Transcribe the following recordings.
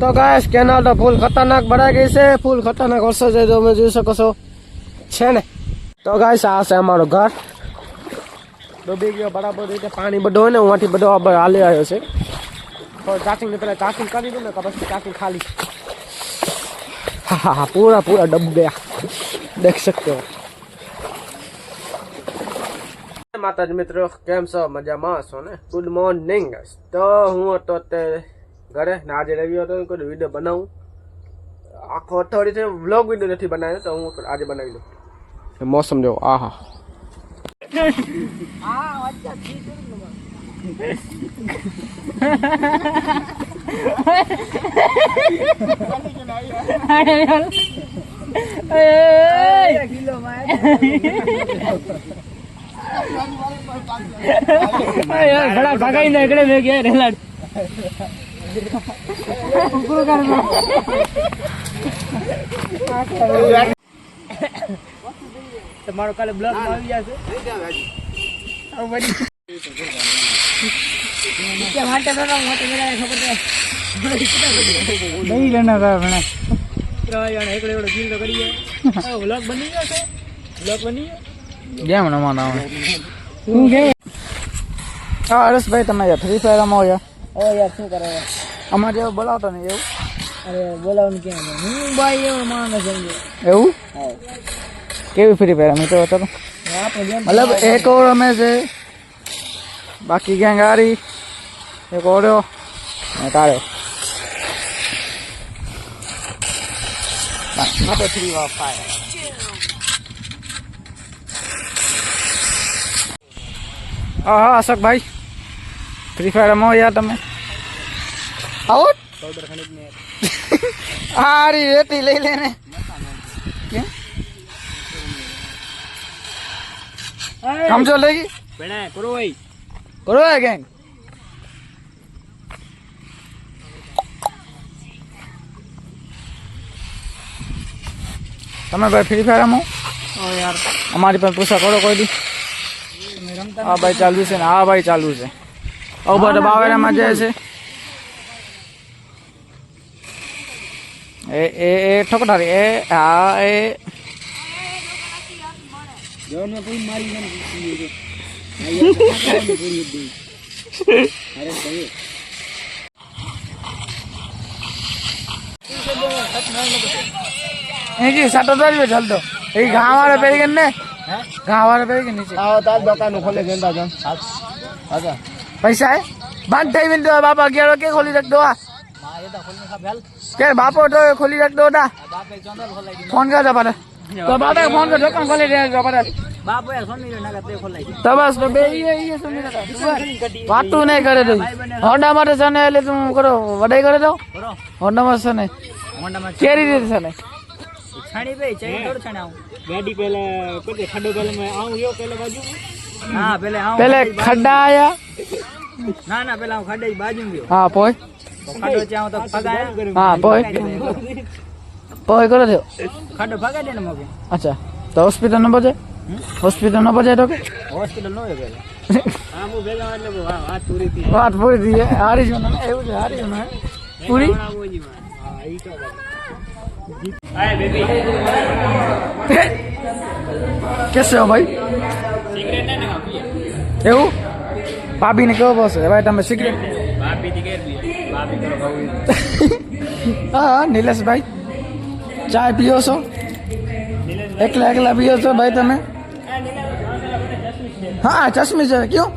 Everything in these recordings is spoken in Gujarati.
તો ગાય કેનાલ તો ફૂલ ખતરનાક ભરાઈ ગઈ છે. ફૂલ ખતરનાક વરસાદ છે, તમે જોઈ શકો છો. છે ને? તો ગાય આ છે અમારું ઘર. ડૂબી ગયો બરાબર રીતે પાણી બધું ને, હું બધો આ હાલી આવ્યો છે. તો ચાચી ને પેલા ચાચી કરી દઉં ને, તો પછી ચાચી ખાલી. હા હા પૂરા પૂરા ડબ ગયા દેખ શકતો. માતાજી મિત્રો, કેમ છો? મજામાં છો ને? ગુડ મોર્નિંગ તો હું હતો તે ઘરે. ને આજે રવિ હતો કોઈ વીડિયો બનાવું. આખો અઠવાડિયે વ્લોગ વીડિયો નથી બનાવ્યો તો હું આજે બનાવી લઉં. મોસમ જેવો આહા. ઘણા ભાગાઈ ને એકડે મેં ગયા રેલાડ. તમારો કાલે બ્લોગ આવી જશે. નહીં લેના તા ભણા. એકડે એકડો ગીલ તો કરીએ. બ્લોગ બની ગયો છે. બ્લોગ બની ગયો. કેમ નમો નામ હું કે તમે ફ્રી ફાયર રમો યાર. ઓ યાર શું કરે? અમારે એવું બોલાવતો ને એવું? અરે બોલાવવાનું કેમ હું ભાઈ એવો માણસ સમજો એવું? કેવી ફ્રી ફાયર અમે તો હતો આપણે જેમ મતલબ એક ઓવર રમે છે. બાકી ગેંગ હારી એક ઓર્યો ને તારે. આપણે ફ્રી ફાયર હા હા અશોકભાઈ. ફ્રી ફાયર રમો યાર તમે. હારી રેતી લઈ લેને કેમ સમજો લઈ? બેણા કરો ભાઈ. કરો ગેંગ તમે ભાઈ ફ્રી ફાયર રમો? યાર. અમારી પણ પૂછા કરો કોઈ દી. હા ભાઈ ચાલુ છે ને હા ભાઈ ચાલુ છે. ઓ બધા બાવેરામાં જાય છે. એ એ એ ઠોકટારી એ હા એ જોને કોઈ મારી ગન છે અરે ભાઈ એ કી સાટો દરિયો ચાલતો એ ઘા વાળે પેરી ગઈ ને ઘા વાળે પેરી ગઈ નીચે આવો તાર દુકાન ખોલે ગેંડા જન હા પૈસા હે બાંધ થઈ વિન તો બાપા અગિયાર કે ખોલી રાખ દો આ એ તો ખોલને ખા બેલ કે બાપો તો ખોલી રાખ દો તા બાપે ચોંદલ ખોલાઈ દી ફોન કરજો પાડે તો બાપે ફોન કર દુકાન ખોલી દે સુની વાતું નહીં કરે તું. હોન્ડા માટે છે ને એટલે તું કરો વડાઈ કરે તો? બરો હોન્ડામાં છે ને કેરી રીતે છે ને? છાણી ગાડી ખાડો મે આવું યો બાજુ? હા પેલે આવું. પેલે ખડ્ડા આયા. ના ના પેલા હું ખડે બાજુ ગયો હા પોય તો ખાડો ચાવ તો ફગાયા હા પોય પોય કરો થયો ખાડો ફગા દે ને મગે. અચ્છા. તો હોસ્પિટલ ન બજે હોસ્પિટલ ન બજે તો કે? હોસ્પિટલ નો હોય હા હું ભેગા એટલે વાત પૂરી થી વાત પૂરી થઈ હારી જો ને? એવું છે હારી જો ને? પૂરી? હા ઈ તો આય બેબી. કેસે હો ભાઈ? સિગરેટ ને ના પીએ એવું? ભાભીને કેવો બસ ભાઈ તમે સિગરેટ ભાભી હા નિલેશભાઈ. ચા પીઓ છો? એકલા એકલા પીઓ છો ભાઈ તમે? હા ચશ્મી છે. કયો?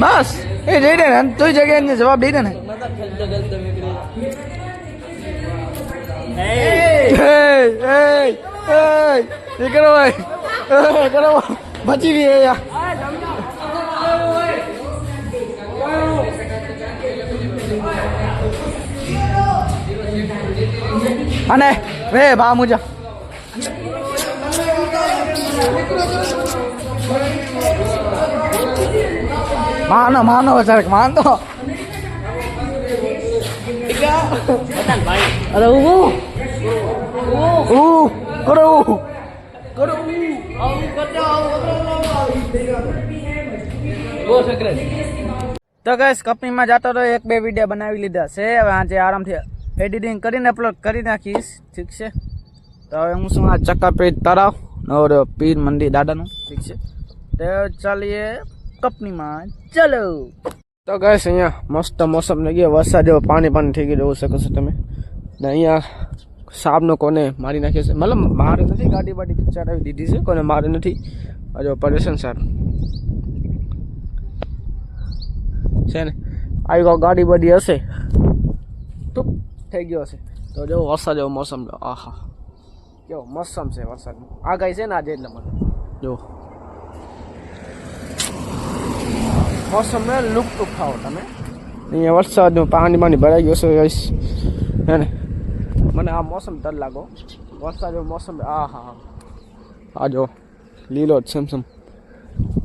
બસ, એ જઈ દે ને તું જગ્યાએ જવાબ દઈ દે ને. દીકરો એ કરો ભાઈ. બચી ગઈ યાર અને રે બા, મુજા. માનો માનો જરાક માનો. અરે ઊભું ઊ કરો કરો તો ગઈશ કંપનીમાં જતો તો એક બે વીડિયો બનાવી લીધા છે. આજે આરામથી એડિટિંગ કરીને અપલોડ કરી નાખીશ. ઠીક છે? તો હવે હું શું આ ચક્કાપીર તળાવ ઓર પીર મંદિર દાદાનું. ઠીક છે? તો ચાલીએ કંપનીમાં. ચલો! તો ગાઈસ, અહીંયા મસ્ત મોસમ ને ગયો. વરસાદ જેવો પાણી પાણી થઈ ગયું, જોઈ શકો છો તમે. ને અહીંયા સાપનો કોને મારી નાખ્યો છે. મતલબ મારે નથી ગાડી બાડી ચડાવી દીધી છે, કોને મારે નથી. હજુ પરેશાન સાહેબ. છે ને? આવી ગાડી બાડી હશે. તો થઈ ગયો હશે. તો જો વરસાદ જેવો મોસમ જો આહા. કેવો મોસમ છે વરસાદનો. આગાહી છે ને આજે એટલે મને. જો. મોસમને લુક ઉઠાવો તમે. અહીંયા વરસાદનું પાણી પાણી ભરાઈ ગયું છે ગાઈસ. હે ને? મને આ મોસમ ડર લાગો. વરસાદ મોસમ આ હા હા આ જો, લીલો જ સમસમ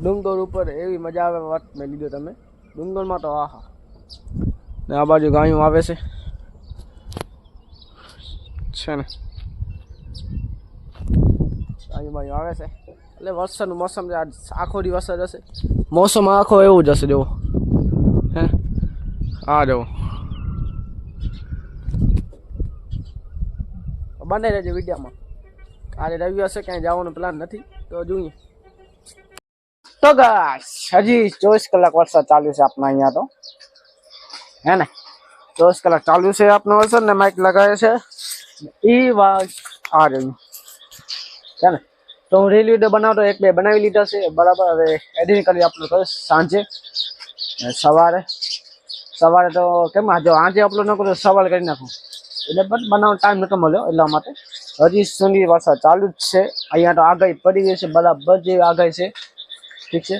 ડુંગર ઉપર એવી મજા આવે વાત મેં લીધો તમે. ડુંગરમાં તો આ હા ને આ બાજુ ગાયું આવે છે. છે ને. બાયું આવે છે. એટલે વરસાદનું મોસમ છે આજ આખો દી વરસાદ હશે. મોસમ આખો એવું જ હશે જુઓ. હે? આ જુઓ. બને રહેજો વિડીયોમાં. આજે રવિ હશે ક્યાંય જવાનો પ્લાન નથી તો જોઈએ. તો ગાઈસ હજી ચોવીસ કલાક વરસાદ ચાલ્યું છે આપણા અહીંયા તો. હે ને? ચોવીસ કલાક ચાલ્યું છે આપનો વરસાદ ને માઇક લગાવે છે. ઈ વાત આ રહ્યું. છે ને? તો હું રીલ વીડિયો બનાવતો એક બે બનાવી લીધા છે. બરાબર, હવે એડિટિંગ કરી અપલોડ કરીશ સાંજે. સવારે સવારે તો કેમ, જો આજે અપલોડ ન કરું સવાર કરી નાખું. એટલે બટ બનાવવાનો ટાઈમ નતો મળ્યો એટલા માટે. હજી સુધી વરસાદ ચાલુ જ છે. અહીંયા તો આગાહી પડી ગઈ છે, બરાબર જેવી આગાહી છે. ઠીક છે?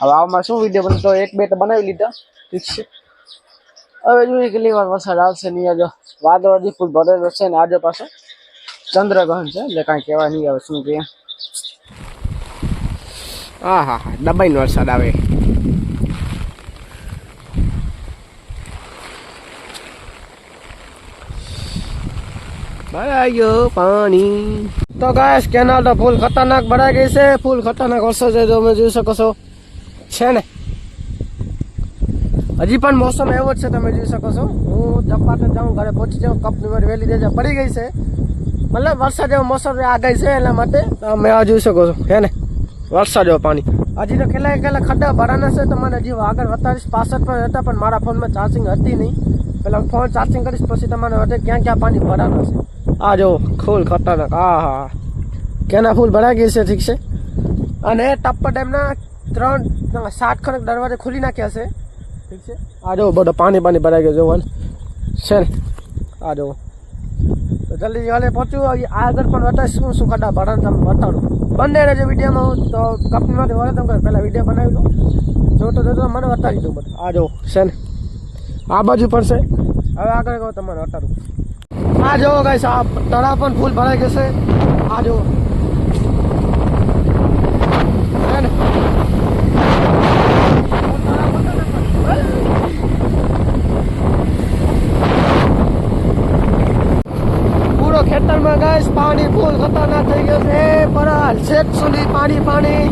હવે આમાં શું વીડિયો બનતો એક બે તો બનાવી લીધા. ઠીક છે? હવે જોઈએ કેટલી વાર વરસાદ આવશે નહીં આજે વાદળ હજી ફૂલ ભરેલો છે ને આજે પાછો ચંદ્રગ્રહણ છે એટલે કાંઈ કહેવાય નહીં આવે શું કહે હા હા હા દબાઈને વરસાદ આવે. ભરાયો પાણી. તો ગાયસ કેનાલ તો ફૂલ ખતરનાક ભરાઈ ગઈ છે. ફૂલ ખતરનાક વરસાદ છે તમે જોઈ શકો છો. છે ને? હજી પણ મોસમ એવો જ છે, તમે જોઈ શકો છો. હું ચપાટે જાઉં, ઘરે પહોંચી જાઉં કંપની મારી વહેલી દેજા. પડી ગઈ છે. મતલબ વરસાદ જેવો મોસમ આગાહી છે એટલા માટે. તમે આ જોઈ શકો છો. હે ને? વરસાદ જેવો પાણી. હજી તો કેટલા કેટલા ખડ્ડા ભરાના છે, તો મને હજી આગળ વધારીશ. પાસઠ પર હતા, પણ મારા ફોનમાં ચાર્જિંગ હતી નહીં. પેલા હું ફોન ચાર્જિંગ કરીશ, પછી તમારે વધે ક્યાં ક્યાં પાણી ભરાના છે. આ જો, ફૂલ ખતરનાક. આ હા કેના ફૂલ ભરાઈ ગઈ છે, ઠીક છે? અને ટપ્પર ડેમના ત્રણ, સાત ખરક દરવાજે ખુલી નાખ્યા છે. ઠીક છે? આ જો બધો પાણી પાણી ભરાઈ ગયો જોવાનું છે આ જો તો જલ્દી હાલે પહોંચ્યું આગળ પણ બતાવીશ શું શું ખાડા ભરાને તમને બતાડું. બંને રહેજો વિડીયોમાં. હું તો કંપનીમાંથી વળે તમે પહેલાં વીડિયો બનાવી લઉં જો તો જો મને બતાવી દઉં બધું. આ જો છે ને? આ બાજુ પણ છે. હવે આગળ કહો, તમારે બતાડું. આ જો ગાઈસ આ તળાવ પણ ફૂલ ભરાઈ ગયો આ જો છે ને? પૂરો ખેતરમાં ગાઈસ પાણી ફૂલ ખતરનાક થઈ ગયો છે પર છેક સુધી પાણી પાણી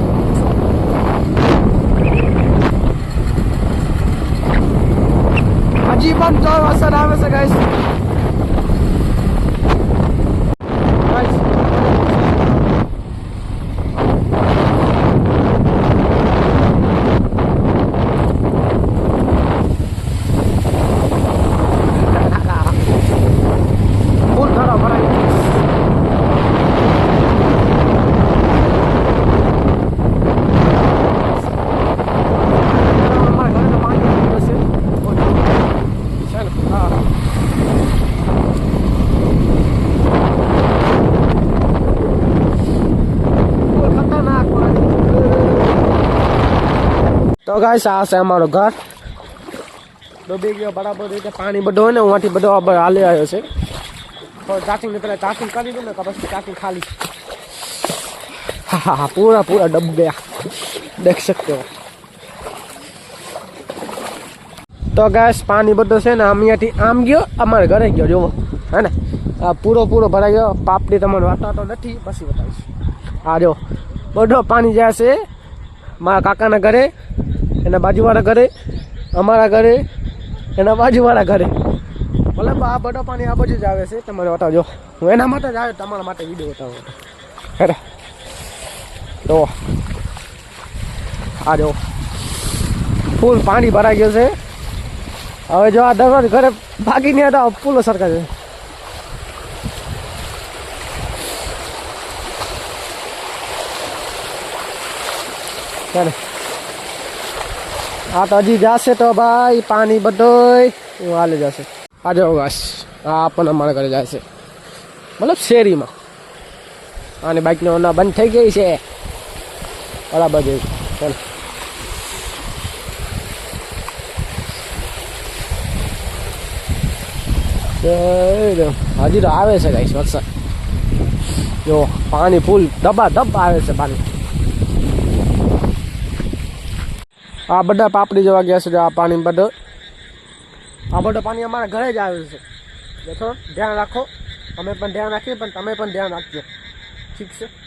હજી પણ જો અસર આવે છે ગાઈસ ફૂલ ખરાબ ભરાઈ ગયો. અમારા ઘરે તો પાણી આવી ગયું છે. છે ને? હા, હા. ફૂલ ખતરનાક પાણી. તો ગાઈસ, આ છે અમારો ઘર. ડૂબી ગયો બરાબર રીતે પાણી બધું હોય ને, હું આથી બધો હાલી આવ્યો છે. તો ચાકીને પેલા ચાકી કરી દઉં ને પછી ચાકી ખાલી. હા હા હા, પૂરા પૂરા ડબ ગયા દેખ શકતો. તો ગેસ પાણી બધું છે ને અહીંયાથી આમ ગયો, અમારે ઘરે ગયો, જોવો. હે ને? પૂરો પૂરો ભરાઈ ગયો. પાપડી તમને વાતાતો નથી, પછી બતાવીશ. હા, જો. બધો પાણી જાય છે, મારા કાકાના ઘરે એના બાજુવાળા ઘરે, અમારા ઘરે, એના બાજુવાળા ઘરે. મતલબ આ બધો પાણી આ બાજુ જ આવે છે તમારે બતાવજો હું એના માટે જ આવ્યો, તમારા માટે વીડિયો બતાવો. માટે તો આ જો. ફૂલ પાણી ભરાઈ ગયું છે. હવે જો આ દરરોજ ઘરે ભાગી નહીં હતા ફૂલ સરખા છે. ચાલે આ તો હજી જશે તો ભાઈ, પાણી બધોય હાલે જશે. આ જાઓ ઘાસ આ પણ અમારા ઘરે જશે. મતલબ શેરીમાં. આની બાઇકનો ઓના બંધ થઈ ગઈ છે. બરાબર છે ચાલ. હજી તો આવે છે ગાઈસ વરસાદ. જો, પાણી ફૂલ ધબા ધબ આવે છે પાણી. આ બધા પાપડી જેવા ગયા છે, આ પાણી બધો. આ બધું પાણી અમારા ઘરે જ આવે છે. દેખો ધ્યાન રાખો. અમે પણ ધ્યાન રાખીએ, પણ તમે પણ ધ્યાન રાખજો. ઠીક છે?